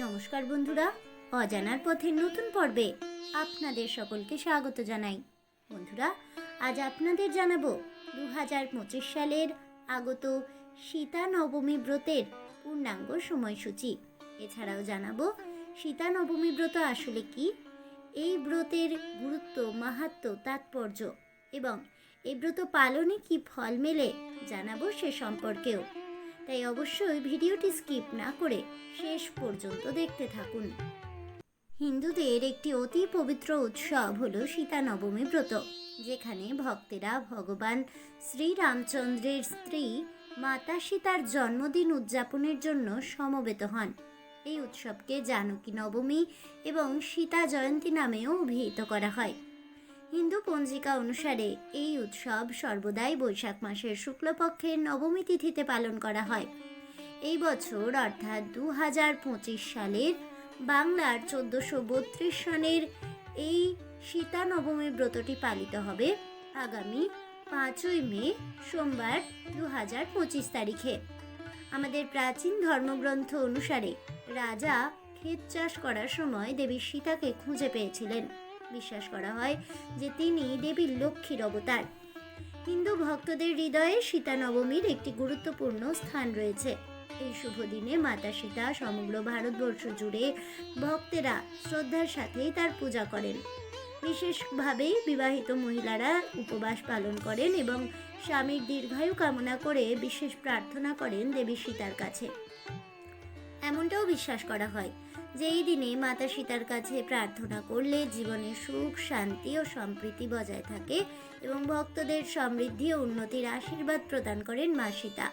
নমস্কার বন্ধুরা, অজানার পথে নতুন পর্বে আপনাদের সকলকে স্বাগত জানাই। বন্ধুরা, আজ আপনাদের জানাব দু হাজার পঁচিশ সালের আগত সীতা নবমী ব্রতের পূর্ণাঙ্গ সময়সূচি। এছাড়াও জানাব সীতা নবমী ব্রত আসলে কি, এই ব্রতের গুরুত্ব মাহাত্ম্য তাৎপর্য এবং এই ব্রত পালনে কি ফল মেলে জানাব সে সম্পর্কেও। তাই অবশ্যই ভিডিওটি স্কিপ না করে শেষ পর্যন্ত দেখতে থাকুন। হিন্দুদের একটি অতি পবিত্র উৎসব হলো সীতা নবমী ব্রত, যেখানে ভক্তেরা ভগবান শ্রীরামচন্দ্রের স্ত্রী মাতা সীতার জন্মদিন উদযাপনের জন্য সমবেত হন। এই উৎসবকে জানকী নবমী এবং সীতা জয়ন্তী নামেও অভিহিত করা হয়। হিন্দু পঞ্জিকা অনুসারে এই উৎসব সর্বদাই বৈশাখ মাসের শুক্লপক্ষের নবমী তিথিতে পালন করা হয়। এই বছর অর্থাৎ দু হাজার পঁচিশ সালের বাংলার চোদ্দোশো বত্রিশ সনের এই সীতা নবমী ব্রতটি পালিত হবে আগামী পাঁচই মে, সোমবার দু হাজার পঁচিশ তারিখে। আমাদের প্রাচীন ধর্মগ্রন্থ অনুসারে রাজা ক্ষেত চাষ করার সময় দেবী সীতাকে খুঁজে পেয়েছিলেন। বিশ্বাস করা হয় যে তিনি দেবীর লক্ষ্মীর অবতার। হিন্দু ভক্তদের হৃদয়ে সীতা নবমীর একটি গুরুত্বপূর্ণ স্থান রয়েছে। এই শুভ দিনে মাতা সীতা সমগ্র ভারতবর্ষ জুড়ে ভক্তেরা শ্রদ্ধার সাথেই তার পূজা করেন। বিশেষভাবে বিবাহিত মহিলারা উপবাস পালন করেন এবং স্বামীর দীর্ঘায়ু কামনা করে বিশেষ প্রার্থনা করেন দেবী সীতার কাছে। এমনটাও বিশ্বাস করা হয় যে এই দিনে মাতা সীতার কাছে প্রার্থনা করলে জীবনে সুখ, শান্তি ও সম্প্রীতি বজায় থাকে এবং ভক্তদের সমৃদ্ধি ও উন্নতির আশীর্বাদ প্রদান করেন মা সীতা।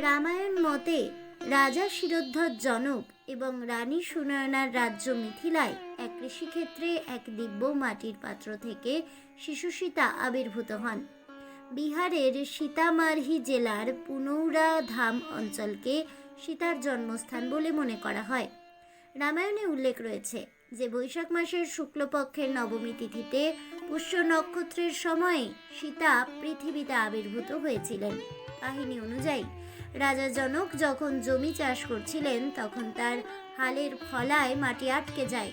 রামায়ণ মতে রাজা শিরোদ্ধর জনক এবং রানী সুনয়নার রাজ্য মিথিলায় এক কৃষিক্ষেত্রে এক দিব্য মাটির পাত্র থেকে শিশু সীতা আবির্ভূত হন। বিহারের সীতামারহি জেলার পুনৌরা ধাম অঞ্চলকে সীতার জন্মস্থান বলে মনে করা হয়। রামায়ণে উল্লেখ রয়েছে যে বৈশাখ মাসের শুক্লপক্ষের নবমী তিথিতে পুষ্য নক্ষত্রের সময়ে সীতা পৃথিবীতে আবির্ভূত হয়েছিলেন। কাহিনী অনুযায়ী, রাজা জনক যখন জমি চাষ করছিলেন, তখন তার হালের ফলায় মাটি আটকে যায়।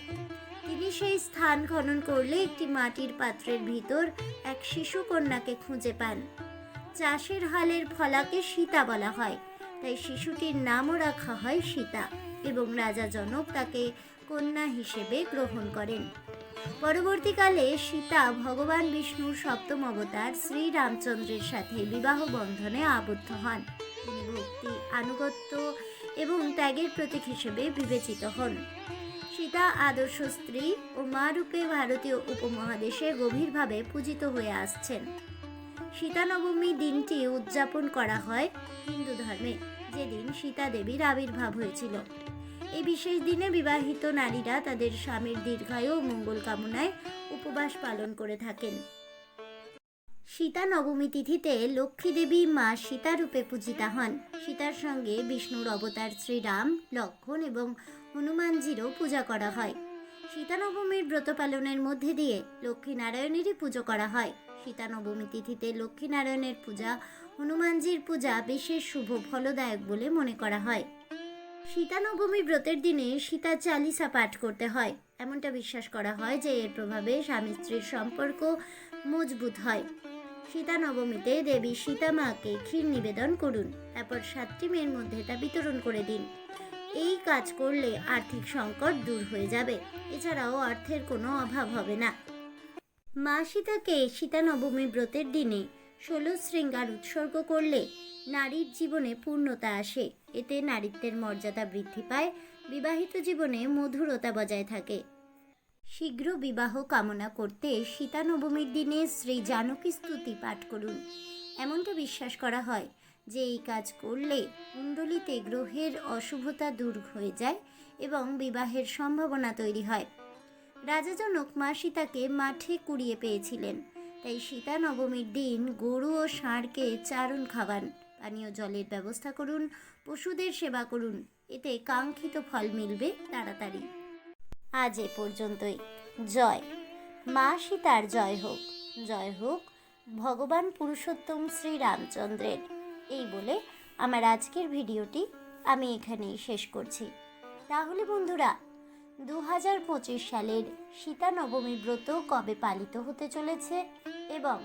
তিনি সেই স্থান খনন করলে একটি মাটির পাত্রের ভিতর এক শিশু কন্যাকে খুঁজে পান। চাষের হালের ফলাকে সীতা বলা হয়, তাই শিশুটির নামও রাখা হয় সীতা। এবং রাজা জনক তাকে কন্যা হিসেবে গ্রহণ করেন। পরবর্তীকালে সীতা ভগবান বিষ্ণুর সপ্তম অবতার শ্রী রামচন্দ্রের সাথে বিবাহ বন্ধনে আবদ্ধ হন। তিনি ভক্তি, আনুগত্য এবং ত্যাগের প্রতীক হিসেবে বিবেচিত হন। সীতা আদর্শ স্ত্রী ও মা রূপে ভারতীয় উপমহাদেশে গভীরভাবে পূজিত হয়ে আসছেন। সীতা নবমী দিনটি উদযাপন করা হয় হিন্দু ধর্মে, যেদিন সীতা দেবীর আবির্ভাব হয়েছিল। এই বিশেষ দিনে বিবাহিত নারীরা তাদের স্বামীর দীর্ঘায়ু ও মঙ্গল কামনায় উপবাস পালন করে থাকেন। সীতা নবমী তিথিতে লক্ষ্মী দেবী মা সীতা রূপে পূজিতা হন। সীতার সঙ্গে বিষ্ণুর অবতার শ্রীরাম, লক্ষণ এবং হনুমানজিরও পূজা করা হয়। সীতা নবমীর ব্রত পালনের মধ্যে দিয়ে লক্ষ্মীনারায়ণেরই পুজো করা হয়। সীতা নবমী তিথিতে লক্ষ্মীনারায়ণের পূজা হনুমানজির পূজা বিশেষ শুভ, ফলদায়ক বলে মনে করা হয়। সীতা নবমী ব্রতের দিনে সীতা চালিসা পাঠ করতে হয়। এমনটা বিশ্বাস করা হয় যে এর প্রভাবে স্বামী স্ত্রীর সম্পর্ক মজবুত হয়। সীতা নবমীতে দেবী সীতা মাকে ক্ষীর নিবেদন করুন, তারপর সাতটি মেয়ের মধ্যে তা বিতরণ করে দিন। এই কাজ করলে আর্থিক সংকট দূর হয়ে যাবে। এছাড়াও অর্থের কোনো অভাব হবে না। মা সীতাকে সীতা নবমী ব্রতের দিনে ষোলো শৃঙ্গার উৎসর্গ করলে নারীর জীবনে পূর্ণতা আসে। এতে নারীত্বের মর্যাদা বৃদ্ধি পায়, বিবাহিত জীবনে মধুরতা বজায় থাকে। শীঘ্র বিবাহ কামনা করতে সীতা নবমীর দিনে শ্রী জানকী স্তুতি পাঠ করুন। এমনটা বিশ্বাস করা হয় যে এই কাজ করলে কুণ্ডলিতে গ্রহের অশুভতা দূর হয়ে যায় এবং বিবাহের সম্ভাবনা তৈরি হয়। রাজা জনক মা সীতাকে মাঠে কুড়িয়ে পেয়েছিলেন। তাই সীতা নবমীর দিন গরু ও ষাঁড়কে চারণ খাওয়ান। পানীয় জলের ব্যবস্থা করুন, পশুদের সেবা করুন, এতে কাঙ্ক্ষিত ফল মিলবে তাড়াতাড়ি। আজ এ পর্যন্তই। জয়। মা সীতার জয় হোক। জয় হোক ভগবান পুরুষোত্তম শ্রী রামচন্দ্রের। এই বলে আমার আজকের ভিডিওটি আমি এখানেই শেষ করছি। তাহলে বন্ধুরা দু হাজার পঁচিশ সালের সীতা নবমী ব্রত কবে পালিত হতে চলেছে এবং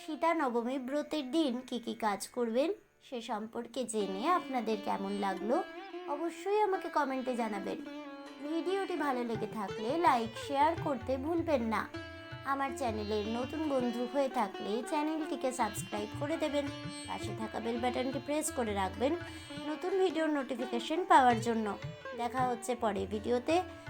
সীতা নবমী ব্রতের দিন কি কি কাজ করবেন সে সম্পর্কে জেনে আপনাদের কেমন লাগল অবশ্যই আমাকে কমেন্টে জানাবেন। ভিডিওটি ভালো লেগে থাকলে লাইক, শেয়ার করতে ভুলবেন না। আমার চ্যানেলের নতুন বন্ধু হয়ে থাকলে চ্যানেলটিকে সাবস্ক্রাইব করে দেবেন। পাশে থাকা বেল বাটনটি প্রেস করে রাখবেন নতুন ভিডিওর নোটিফিকেশন পাওয়ার জন্য। দেখা হচ্ছে পরে ভিডিওতে।